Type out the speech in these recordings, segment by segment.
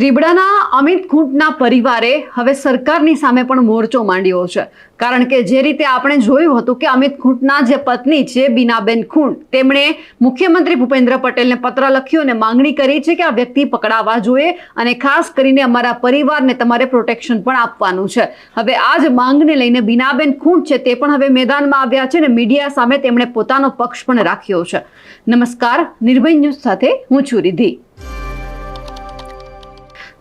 રીબડાના અમિત ખૂંટના પરિવારે હવે સરકારની સામે પણ મોરચો માંડ્યો છે. કારણ કે જે રીતે આપણે જોયું હતું કે અમિત ખૂંટના જે પત્ની છે, બીનાબેન ખૂંટ, તેમણે મુખ્યમંત્રી ભૂપેન્દ્ર પટેલને પત્ર લખ્યો અને માંગણી કરી છે કે આ વ્યક્તિ પકડાવવા જોઈએ અને ખાસ કરીને અમારા પરિવારને તમારે પ્રોટેક્શન પણ આપવાનું છે. હવે આ જ માંગને લઈને બીનાબેન ખૂંટ છે તે પણ હવે મેદાનમાં આવ્યા છે અને મીડિયા સામે તેમણે પોતાનો પક્ષ પણ રાખ્યો છે. નમસ્કાર, નિર્ભય ન્યૂઝ સાથે હું છું રિધિ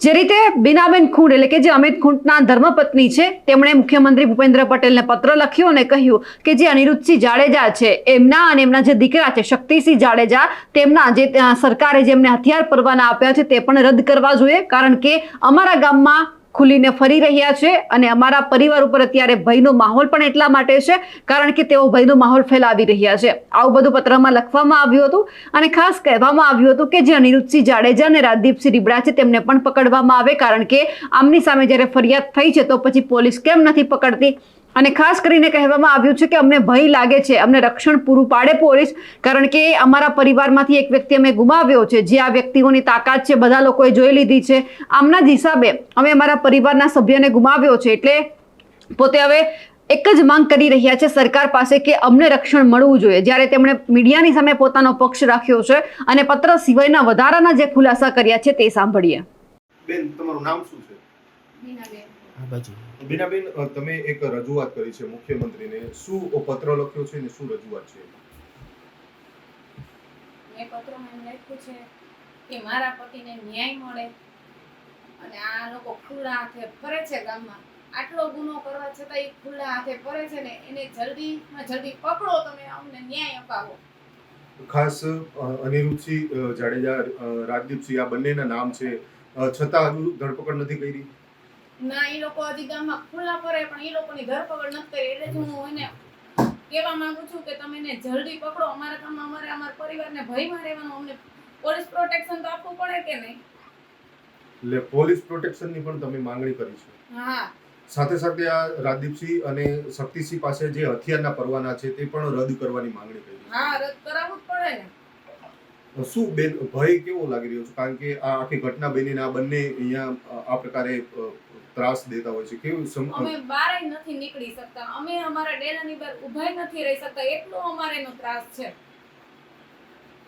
જે રીતે બીનાબેન ખૂંટ, એટલે કે જે અમિત ખૂંટના ધર્મપત્ની છે, તેમણે મુખ્યમંત્રી ભૂપેન્દ્ર પટેલને પત્ર લખ્યો અને કહ્યું કે જે અનિરુદ્ધસિંહ જાડેજા છે, એમના અને એમના જે દીકરા છે, શક્તિસિંહ જાડેજા, તેમના જે સરકારે જેમને હથિયાર પરવાના આપ્યા છે, તે પણ રદ કરવા જોઈએ. કારણ કે અમારા ગામમાં ખુલીને ફરી રહ્યા છે અને અમારા પરિવાર ઉપર અત્યારે ભયનો માહોલ પણ એટલા માટે છે, કારણ કે તેઓ ભયનો માહોલ ફેલાવી રહ્યા છે. આવું બધું પત્રમાં લખવામાં આવ્યું હતું અને ખાસ કહેવામાં આવ્યું હતું કે જે અનિરુદ્ધસિંહ જાડેજા અને રાજદીપસિંહ રીબડા છે તેમને પણ પકડવામાં આવે, કારણ કે આમની સામે જ્યારે ફરિયાદ થઈ છે તો પછી પોલીસ કેમ નથી પકડતી? અને ખાસ કરીને કહેવામાં આવ્યું છે કે અમને ભય લાગે છે અમને રક્ષણ પૂરું પાડે પોલીસ કારણ કે અમારા પરિવારમાંથી એક વ્યક્તિ અમે ગુમાવ્યો છે જે આ વ્યક્તિઓની તાકાત છે બધા લોકોએ જોઈ લીધી છે. આમના જ હિસાબે અમે અમારા પરિવારના સભ્યને ગુમાવ્યો છે એટલે પોતે હવે એક જ માંગ કરી રહ્યા છે સરકાર પાસે કે અમને રક્ષણ મળવું જોઈએ. જ્યારે તેમણે મીડિયાની સામે પોતાનો પક્ષ રાખ્યો છે અને પત્ર સિવાયના વધારાના જે ખુલાસા કર્યા છે તે સાંભળીએ. બેન તમારું નામ શું છે? બાજુ. બીનાબેન તમે એક રજૂઆત કરી છે મુખ્યમંત્રીને. શું પત્ર લખ્યો છે ને શું રજૂઆત છે? મેં પત્રમાં મેં લખ્યું છે કે મારા પતિને ન્યાય મળે અને આ લોકો ખુલ્લા હાથે ફરે છે ગામમાં. આટલો ગુનો કરવા છતાં એ ખુલ્લા હાથે ફરે છે ને એને જલ્દીમાં જલ્દી પકડો તમે અમને ન્યાય અપાવો. ખાસ અનિરુદ્ધસિંહ જાડેજા રાજદીપસિંહ આ બંનેના નામ છે. છતાં હજુ ધરપકડ નથી કરી. ના એ લોકો હજી ગામમાં ખુલ્લા ફરે પણ એ લોકોની ધરપકડ નથી કરી. એટલે હું એને કહેવા માંગુ છું કે તમે એને જલ્દી પકડો. અમારા ગામમાં અમારે અમારા પરિવારને ભયમાં રહેવાનું અમને પોલીસ પ્રોટેક્શન તો આપવું પડે કે નહીં? એટલે પોલીસ પ્રોટેક્શનની પણ તમે માંગણી કરી છે. હા. સાથે સાથે આ રાજદીપસિંહ અને શક્તિસિંહ પાસે જે હથિયારના પરવાના છે તે પણ રદ કરવાની માંગણી કરી હા રદ કરાવવું જ પડે ને. શું બેન ભય કેવો લાગી રહ્યો છે? કારણ કે આ આખી ઘટના બનીને આ બંને અહીંયા આ પ્રકારે ત્રાસ દેતા હોય છે. કેવું અમે બારે નથી નીકળી શકતા. અમે અમારા ડેરાની બહાર ઊભાઈ નથી રહી શકતા. એટલો અમારે એનો ત્રાસ છે.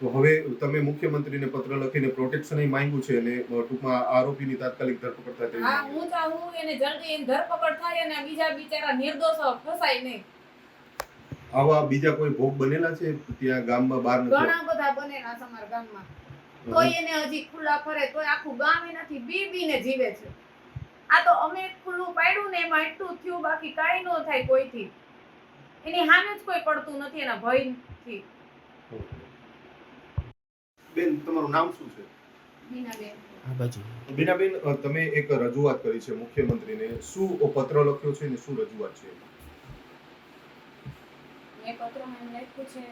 તો હવે તમે મુખ્યમંત્રીને પત્ર લખીને પ્રોટેક્શન માંગ્યું છે અને ટૂંકમાં આરોપીની તાત્કાલિક ધરપકડ થાય હા હું ચાહું એને જલ્દી એની ધરપકડ થાય અને બીજા બિચારા નિર્દોષો ફસાય નહીં. આવા બીજા કોઈ ભોગ બનેલા છે? ત્યાં ગામમાં બહાર નથી ઘણા બધા બનેલા છે અમારા ગામમાં. કોઈ એને હજી ખુલ્લા ફરે કોઈ આખું ગામ એનાથી બી બીને જીવે છે. આ તો અમે ખુલ્લું પાડ્યું ને એમાં એટલું થયું બાકી કાંઈ ન થાય કોઈથી. એની હામે જ કોઈ પડતું નથી એના ભયથી. બેન તમારું નામ શું છે? બીનાબેન આ બાજુ. બીનાબેન તમે એક રજૂઆત કરી છે મુખ્યમંત્રીને. શું પત્ર લખ્યો છે ને શું રજૂઆત છે? મેં પત્રમાં એમ લખ્યું છે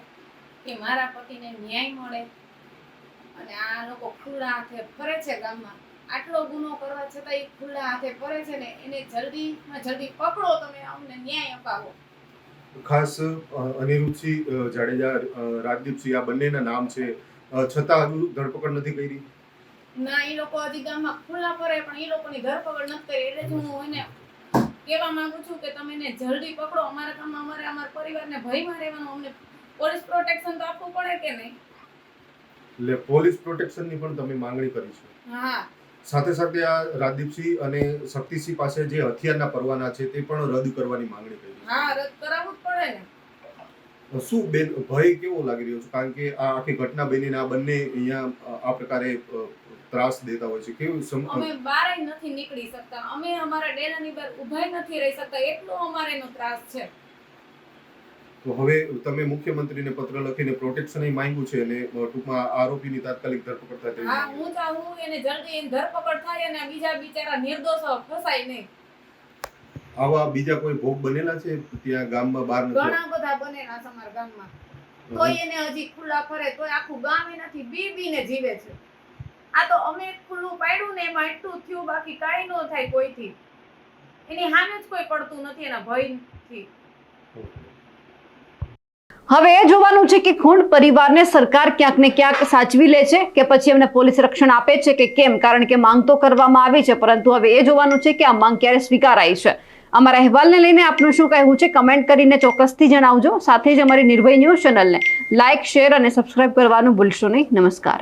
કે મારા પતિને ન્યાય મળે અને આ લોકો ખુલ્લા હાથે ફરે છે ગામમાં. આટલો ગુનો કરવા છતાં એ ખુલ્લા હાથે ફરે છે ને એને જલ્દીમાં જલ્દી પકડો તમે અમને ન્યાય અપાવો. ખાસ અનિરુદ્ધસિંહ જાડેજા રાજદીપસિંહ આ બંનેના નામ છે. છતાં હજુ ધરપકડ નથી કરી. ના એ લોકો હજી ગામમાં ખુલ્લા ફરે પણ એ લોકોની ધરપકડ નથી કરી. એટલે જ હું એને કહેવા માંગુ છું કે તમે એને જલ્દી પકડો. અમારા ગામમાં અમારે અમારા પરિવારને ભયમાં રહેવાનું અમને પોલીસ પ્રોટેક્શન તો આપવું પડે કે નહીં? એટલે પોલીસ પ્રોટેક્શનની પણ તમે માંગણી કરી છે. હા. સાથે સાથે આ રાજદીપસિંહ અને શક્તિસિંહ પાસે જે હથિયારના પરવાના છે તે પણ રદ કરવાની માંગણી કરી હા રદ કરાવવું જ પડે ને. શું બેન ભય કેવો લાગી રહ્યો છે? કારણ કે આ આખી ઘટના બની આ બંને અહીંયા આ પ્રકારે ત્રાસ દેતા હોય છે. કેવું અમે બારે નથી નીકળી શકતા. અમે અમારા ડેરાની બહાર ઊભાઈ નથી રહી શકતા. એટલો અમારે નો ત્રાસ છે. તો હવે તમે મુખ્યમંત્રીને પત્ર લખીને પ્રોટેક્શન માંગ્યું છે અને ટૂંકમાં આરોપીની તાત્કાલિક ધરપકડ થાય હા હું ચાહું એને જલ્દી એની ધરપકડ થાય અને બીજા બિચારા નિર્દોષો ફસાય નહીં. આવા બીજા કોઈ ભોગ બનેલા છે? ત્યાં ગામમાં બહાર નથી ઘણા બધા બનેલા છે અમારા ગામમાં. કોઈ એને હજી ખુલ્લા ફરે તો આખું ગામ એનાથી બી બીને જીવે છે. આ તો અમે ખુલ્લું પાડ્યું ને એમાં એટલું થયું બાકી કાંઈ ન થાય કોઈથી. એની હામે જ કોઈ પડતું નથી એના ભયથી. હવે એ જોવાનું છે કે ખૂંડ પરિવારને સરકાર ક્યાંક ને ક્યાંક સાચવી લે છે કે પછી એમને પોલીસ રક્ષણ આપે છે કે કેમ? કારણ કે માંગ તો કરવામાં આવી છે, પરંતુ હવે એ જોવાનું છે કે આ માંગ ક્યારે સ્વીકારાઈ છે. અમારા અહેવાલને લઈને આપનું શું કહેવું છે? કમેન્ટ કરીને ચોક્કસથી જણાવજો. સાથે જ અમારી નિર્ભય ન્યૂઝ ચેનલને લાઇક શેર અને સબસ્ક્રાઇબ કરવાનું ભૂલશો નહીં. નમસ્કાર.